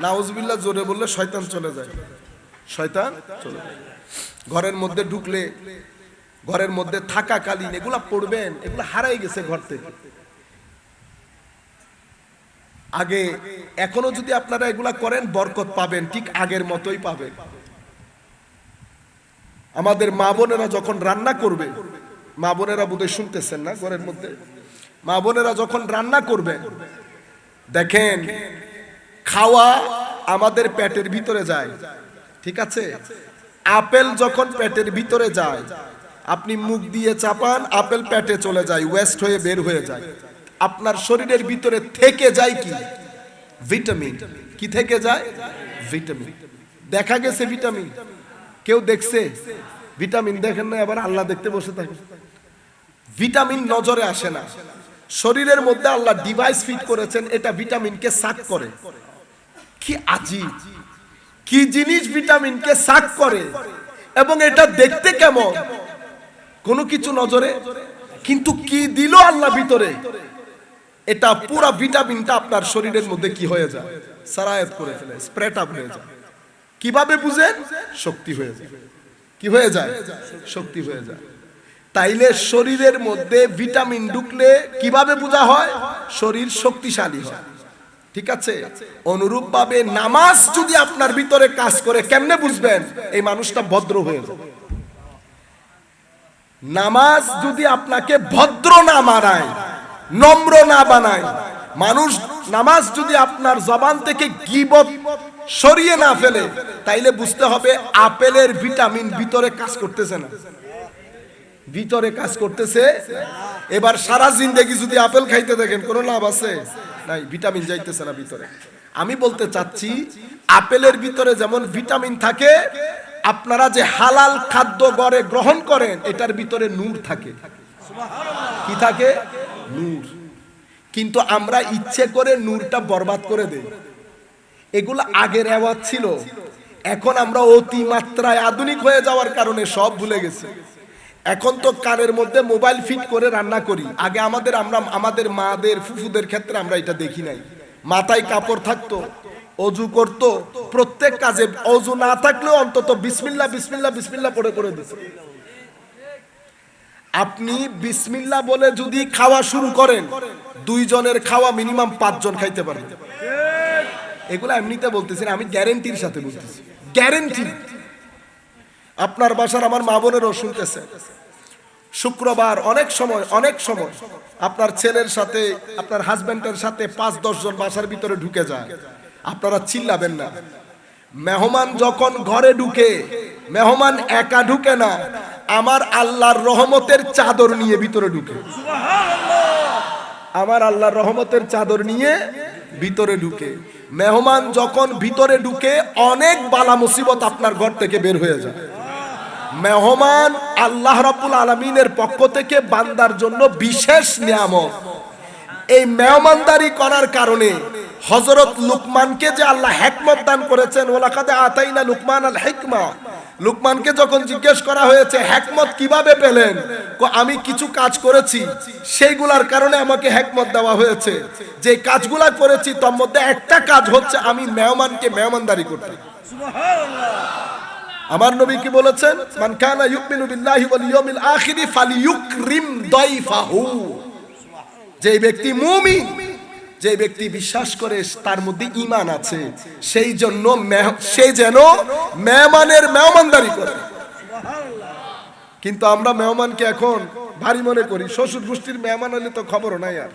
নাউজবিল্লাহ জোরে বললে শয়তান চলে যায়। শয়তান চলে যায়। ঘরের মধ্যে ঢুকলে, ঘরের মধ্যে থাকাকালীন এগুলা পড়বেন, এগুলা হারাই গেছে ঘর থেকে। আগে, এখনও যদি আপনারা এগুলা করেন, বরকত পাবেন, ঠিক আগের মতোই পাবেন। আমাদের মা বোনেরা যখন রান্না করবে, মা বোনেরা বোধহয় শুনতেছেন না ঘরের মধ্যে? মা বোনেরা যখন রান্না করবেন দেখেন খাওয়া আমাদের পেটের ভিতরে যায়। ঠিক আছে? আপেল যখন পেটের ভিতরে যায়, আপনি মুখ দিয়ে চাপান, আপেল পেটে চলে যায় ওয়েস্ট হয়ে বের হয়ে যায়। আপনার শরীরের ভিতরে থেকে যায় কি? ভিটামিন। কি থেকে যায়? ভিটামিন। দেখা গেছে ভিটামিন। কেউ দেখছে? ভিটামিন দেখেন না আবার আল্লাহ দেখতে বসে থাকে ভিটামিন নজরে আসে না। শরীরের মধ্যে আল্লাহ ডিভাইস ফিট করেছেন, এটা ভিটামিনকে সাক করে। কি আজীব কি জিনিস ভিটামিনকে সাক করে? এবং এটা দেখতে কেমন? কোনো কিছু নজরে? কিন্তু কি দিল আল্লাহ ভিতরে? এটা পুরো ভিটামিনটা আপনার শরীরের মধ্যে কি হয়ে যায়? সারায়াত করে ফেলে স্প্রেড আপ হয়ে যায়। কীভাবে বুঝেন? শক্তি হয়ে যায়। কি হয়ে যায়? শক্তি হয়ে যায়। তাইলে শরীরের মধ্যে ভিটামিন ঢুকলে কীভাবে বোঝা হয়? শরীর শক্তিশালী হয়। ঠিক আছে? অনুরূপ ভাবে নামাজ যদি আপনার ভিতরে কাজ করে, কেমনে বুঝবেন? এই মানুষটা ভদ্র হয়ে যাবে। নামাজ যদি আপনাকে ভদ্র না মানায়, নম্র না বানায়, মানুষ নামাজ যদি আপনার জবান থেকে গিবত সরিয়ে না ফেলে, তাইলে বুঝতে হবে আপেলের ভিটামিন ভিতরে কাজ করতেছে না। ভিতরে কাজ করতেছে? এবার সারা জিন্দেগি যদি আপেল খাইতে দেখেন কোনো লাভ আছে? নাই, ভিটামিন যাইতেছে না ভিতরে। আমি বলতে চাচ্ছি, আপেলের ভিতরে যেমন ভিটামিন থাকে, আপনারা যে হালাল খাদ্য গড়ে গ্রহণ করেন, এটার ভিতরে নূর থাকে। কি থাকে? নূর। কিন্তু আমরা ইচ্ছে করে নূরটা বরবাদ করে দেই। এগুলো আগের অ্যাওয়াজ ছিল। এখন আমরা অতি মাত্রায় আধুনিক হয়ে যাওয়ার কারণে সব ভুলে গেছি। এখন তো কানের মধ্যে মোবাইল ফিট করে রান্না করি। আগে আমাদের আমরা, আমাদের মাদের, ফুফুদের ক্ষেত্রে আমরা এটা দেখি নাই। মাথায় কাপড় থাকতো, অজু করত, প্রত্যেক কাজে অজু না থাকলেও অন্তত বিসমিল্লা বিসমিল্লা বিসমিল্লা পড়ে করে দিত। আপনি বিসমিল্লা বলে যদি খাওয়া শুরু করেন, দুইজনের খাওয়া মিনিমাম পাঁচজন খাইতে পারেন এগুলো এমনিতে বলতেছি আমি গ্যারেন্টির সাথে বলতেছি। গ্যারেন্টি আপনার বাসার আমার মা বোনেরও শুনতেছে। শুক্রবার অনেক সময় অনেক সময় আপনার ছেলের সাথে, আপনার হাজবেন্ডের সাথে পাঁচ, দশ জন বাসার ভিতরে ঢুকে যায়। আপনারা চিল্লাবেন না। মেহমান যখন ঘরে ঢুকে, মেহমান একা ঢুকে না, আমার আল্লাহর রহমতের চাদর নিয়ে ভিতরে ঢুকে। আমার আল্লাহর রহমতের চাদর নিয়ে ভিতরে ঢুকে। মেহমান যখন ভিতরে ঢুকে, অনেক বালা মুসিবত আপনার ঘর থেকে বের হয়ে যায়। মেহমান আল্লাহ রাব্বুল আলমিনের পক্ষ থেকে বান্দার জন্য বিশেষ নিয়ামত। এই মেহমানদারি করার কারণে হজরত লুকমানকে যে আল্লাহ হেকমত দান করেছেন ওলাকাতে আতাইনা লুকমান আল হেকমা। লুকমানকে যখন জিজ্ঞেস করা হয়েছে, হেকমত কীভাবে পেলেন? আমি কিছু কাজ করেছি। সেইগুলার কারণে আমাকে হেকমত দেওয়া হয়েছে। যে কাজগুলা করেছি, তার মধ্যে একটা কাজ হচ্ছে আমি মেহমানকে মেহমানদারি করতাম আমার নবী কি বলেছেন? মান কানা ইউমিনু বিল্লাহি ওয়াল ইয়াউমিল আখিরি ফালিয়ুকরিম দাইফাহু। যে ব্যক্তি মুমিন যে ব্যক্তি বিশ্বাস করে তার মধ্যে ঈমান আছে, সেই জন্য সে যেন মেহমানের মেহমানদারি করে। কিন্তু আমরা মেহমানকে এখন ভারী মনে করি শ্বশুর গোষ্ঠীর মেহমান হলে তো খবরও নাই আর।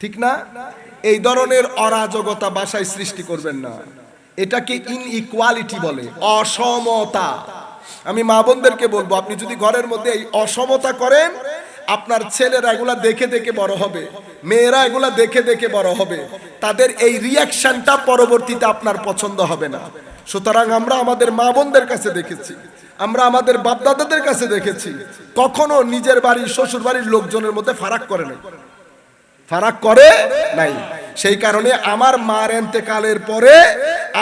ঠিক না? এই ধরনের অরাজকতা বাসায় সৃষ্টি করবেন না। এটাকে ইনইকুয়ালিটি বলে, অসমতা। আমি মা বোনদেরকে বলব, আপনি যদি ঘরের মধ্যে এই অসমতা করেন, আপনার ছেলেরা এগুলা দেখে দেখে বড় হবে, মেয়েরা এগুলা দেখে দেখে বড় হবে, তাদের এই রিয়াকশনটা পরবর্তীতে আপনার পছন্দ হবে না। সুতরাং আমরা আমাদের মা বোনদের কাছে দেখেছি, আমরা আমাদের বাপদাদাদের কাছে দেখেছি, কখনো নিজের বাড়ির শ্বশুর বাড়ির লোকজনের মধ্যে ফারাক করে নাই। ফারাক করে নাই। সেই কারণে আমার মার এন্তেকালের পরে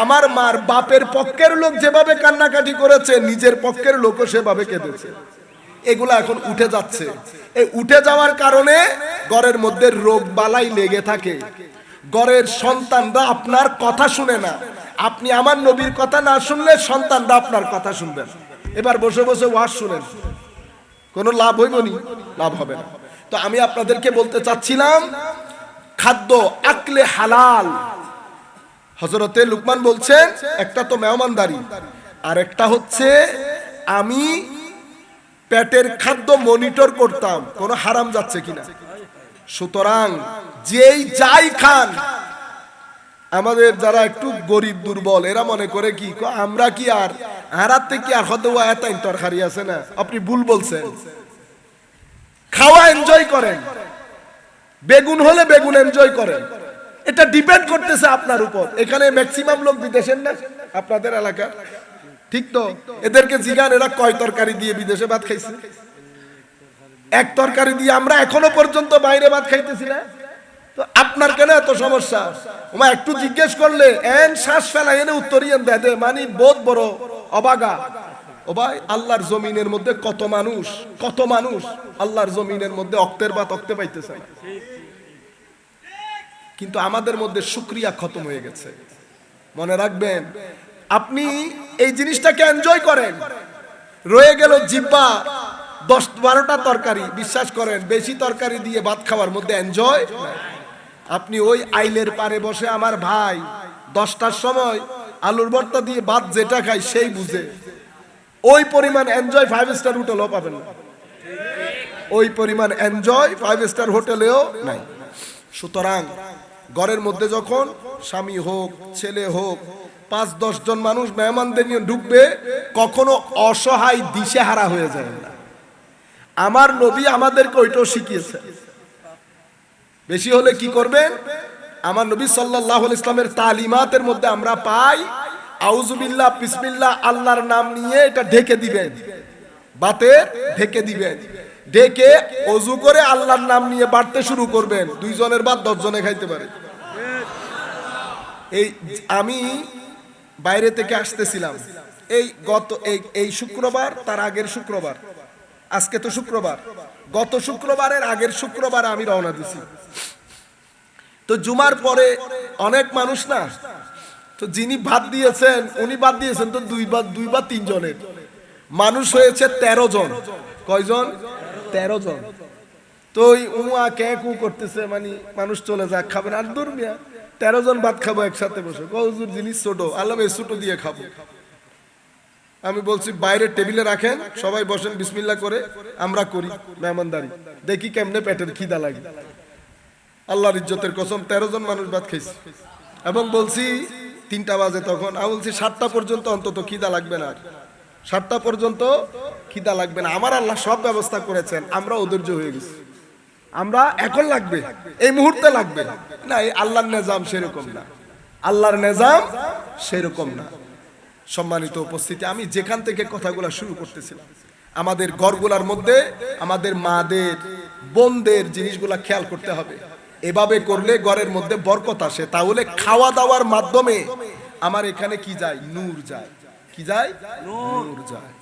আমার মার বাপের পক্ষের লোক যেভাবে কান্নাকাটি করেছে, নিজের পক্ষের লোকও সেভাবে কেঁদেছে। এগুলা এখন উঠে যাচ্ছে। এই উঠে যাওয়ার কারণে ঘরের মধ্যে রোগ বালাই লেগে থাকে। ঘরের সন্তানরা আপনার কথা শুনে না। আপনি আমার নবীর কথা না শুনলে সন্তানরা আপনার কথা শুনবেন এবার বসে বসে ওয়াজ শুনেন। কোনো লাভ হইব নি? লাভ হবে না। তো আমি আপনাদেরকে বলতে চাচ্ছিলাম, খাদ্য আকলে হালাল। হজরতে লুকমান বলছেন, একটা তো মেহমানদারি আর একটা হচ্ছে আমি পেটের খাদ্য মনিটর করতাম, কোনো হারাম যাচ্ছে কিনা। সুতরাং যেই যাই খান, আমাদের যারা একটু গরিব, দুর্বল, এরা মনে করে কি আমরা কি আর হারাত থেকে আর হতে এতাই তরকারি আছে না? আপনি ভুল বলছেন। খাওয়া এনজয় করেন। বেগুন হলে বেগুন এনজয় করেন। এটা ডিপেন্ড করতেছে আপনার উপর। এখানে ম্যাক্সিমাম লোক বিদেশের না, আপনাদের এলাকা। ঠিক তো? এদেরকে জিগান, এরা কয় তরকারি দিয়ে বিদেশে ভাত খাইছে? এক তরকারি দিয়ে আমরা এখনও পর্যন্ত বাইরে ভাত খাইতেছি না। তো আপনার কেন এত সমস্যা? ওমা, একটু জিজ্ঞেস করলে, এন শ্বাস ফেলা এনে উত্তরিয়েন দেয়। দে মানে বোধ বড় অবাগা। ও ভাই, আল্লাহর জমিনের মধ্যে কত মানুষ কত মানুষ আল্লাহর জমিনের মধ্যে অক্তের বা তক্তে পাইতেছে না। কিন্তু আমাদের মধ্যে শুক্রিয়া খতম হয়ে গেছে। মনে রাখবেন, আপনি এই জিনিসটাকে এনজয় করেন। রয়ে গেল জিব্বা, দশ, বারোটা তরকারি, বিশ্বাস করেন, বেশি তরকারি দিয়ে ভাত খাওয়ার মধ্যে এনজয় আপনি ওই আইলের পারে বসে আমার ভাই, দশটার সময় আলুর ভর্তা দিয়ে ভাত যেটা খায় সেই বুঝে। ওই পরিমাণ এনজয় ফাইভ স্টার হোটেলও পাবেন না। ওই পরিমাণ এনজয় ফাইভ স্টার হোটেলেও নাই। সুতরাং ঘরের মধ্যে যখন স্বামী হোক, ছেলে হোক, পাঁচ, দশ জন মানুষ মেহমানদের নিয়ে ঢুকবে, কখনো অসহায় দিশেহারা হয়ে যায় না। আমার নবী আমাদেরকে ওইটাও শিখিয়েছে। বেশি হলে কি করবেন? আমার নবী সাল্লাহ ইসলামের তালিমাতের মধ্যে আমরা পাই আউজুবিল্লাহ বিসমিল্লাহ, আল্লাহর নাম নিয়ে এটা ঢেকে দিবেন। বাতে ঢেকে দিবেন। ঢেকে অজু করে আল্লাহর নাম নিয়ে বাড়তে শুরু করবেন। দুইজনের বাদ দশজনে খাইতে পারে। এই আমি বাইরে থেকে আসতেছিলাম। এই গত এই শুক্রবার তার আগের শুক্রবার। আজকে তো শুক্রবার। গত শুক্রবারের আগের শুক্রবার আমি রওনা দিছি। তো জুমার পরে অনেক মানুষ না, তো যিনি ভাত দিয়েছেন, উনি বাদ দিয়েছেন তো দুই বা দুই বা তিন জনের মানুষ হয়েছে তেরো জন। কয়জন? তেরো জন। তো ওই উমা কে কু করতেছে মানে মানুষ চলে যাক খাবেন আর দূর মিয়া তেরো জন ভাত খাব একসাথে বসে। কজুর জিনিস ছোট, আল্লাহ এই ছোট দিয়ে খাব। আমি বলছি বাইরে টেবিলে রাখেন, সবাই বসেন বিসমিল্লা করে, আমরা করি, মেহমানদারি। দেখি কেমনে পেটের খিদা লাগে। আল্লাহর ইজ্জতের কসম, তেরো জন মানুষ ভাত খাইছে। এবং বলছি, তিনটা বাজে তখন, আমি বলছি, সাতটা পর্যন্ত অন্তত খিদা লাগবে না সাতটা পর্যন্ত খিদা লাগবে না। আমার আল্লাহ সব ব্যবস্থা করেছেন আমরা অধৈর্য হয়ে গেছি। আমরা এখন লাগবে এই মুহূর্তে লাগবে। না এই আল্লাহর নেজাম সেরকম না। আল্লাহর নেজাম সেরকম না। সম্মানিত উপস্থিতি আমি যেখান থেকে কথাগুলো শুরু করতেছিলাম আমাদের ঘরগুলার মধ্যে আমাদের মাদের বোনদের জিনিসগুলা খেয়াল করতে হবে। এভাবে করলে ঘরের মধ্যে বরকত আসে। তাহলে খাওয়া দাওয়ার মাধ্যমে আমার এখানে কি যায়? নূর যায়। কি যায়? নূর। যায়।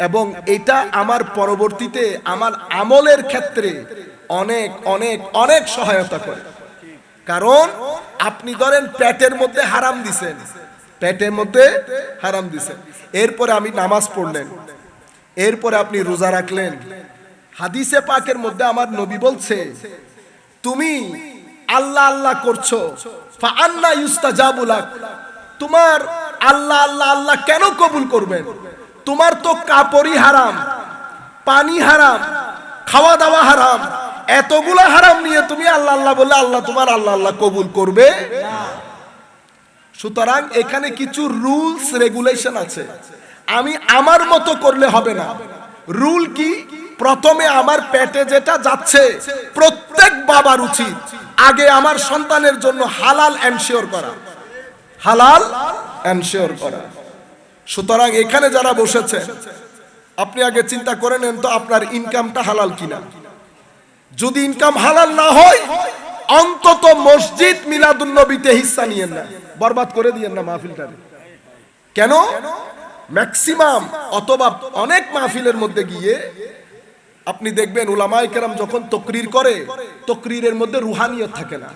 এবং এটা আমার পরবর্তীতে আমার আমলের ক্ষেত্রে অনেক অনেক অনেক সহায়তা করে। কারণ আপনি ধরেন পেটের মধ্যে হারাম দিছেন। পেটের মধ্যে হারাম দিছেন। এরপরে আমি নামাজ পড়লেন। এরপরে আপনি রোজা রাখলেন। হাদিসে পাকের মধ্যে আমার নবী বলছে, তুমি আল্লাহ আল্লাহ করছ আল্লাহ ইউস্তা ইউস্তাজাবুলাক তোমার আল্লাহ আল্লাহ আল্লাহ কেন কবুল করবেন? তোমার তো কাপড়ই হারাম, পানি হারাম, খাওয়া দাওয়া হারাম, এতগুলা হারাম নিয়ে তুমি আল্লাহ আল্লাহ বলে আল্লাহ তোমার আল্লাহ আল্লাহ কবুল করবে? সুতরাং এখানে কিছু রুলস রেগুলেশন আছে। আমি আমার মতো করলে হবে না। রুল কি? প্রথমে আমার পেটে যেটা যাচ্ছে, প্রত্যেক বাবার উচিত। আগে আমার সন্তানের জন্য হালাল এনশিওর করা। হালাল এনশিওর করা। সুতরাং এখানে যারা বসেছেন আপনি আগে চিন্তা করে নেন তো আপনার ইনকামটা হালাল কিনা। যদি ইনকাম হালাল না হয়, অন্তত মসজিদ মিলাদুল নবীতে নিয়েন না। বরবাদ করে দিয়েন না মাহফিলটারে। কেন? ম্যাক্সিমাম অথবা অনেক মাহফিলের মধ্যে গিয়ে আপনি দেখবেন উলামায়ে কেরাম যখন তকরির করে, তকরিরের মধ্যে রুহানিয়ত থাকে না।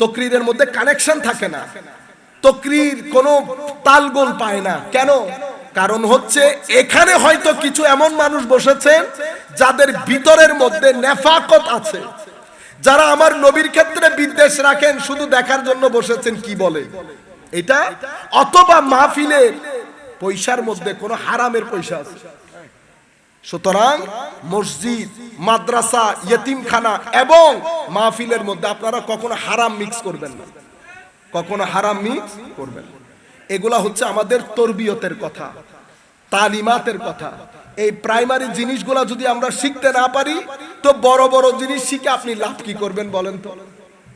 তকরিরের মধ্যে কানেকশন থাকে না। তকরির কোনো তালগোল পায় না। কেন? কারণ হচ্ছে এখানে হয়তো কিছু এমন মানুষ বসেছেন যাদের ভিতরের মধ্যে নেফাকত আছে। যারা আমার নবীর ক্ষেত্রে বিদ্বেষ রাখেন, শুধু দেখার জন্য বসেছেন, কি বলে? এটা? অথবা মাহফিলের পয়সার মধ্যে কোনো হারামের পয়সা আছে। সুতরাং মসজিদ, মাদ্রাসা, ইয়েতিমখানা এবং মাহফিলের মধ্যে আপনারা কখনো হারাম মিক্স করবেন না। কখনো হারাম মিক্স করবেন। এগুলা হচ্ছে আমাদের তরবিয়তের কথা, তালিমাতের কথা। এই প্রাইমারি জিনিসগুলা যদি আমরা শিখতে না পারি, তো বড় বড় জিনিস শিখে আপনি লাভ কি করবেন বলেন তো?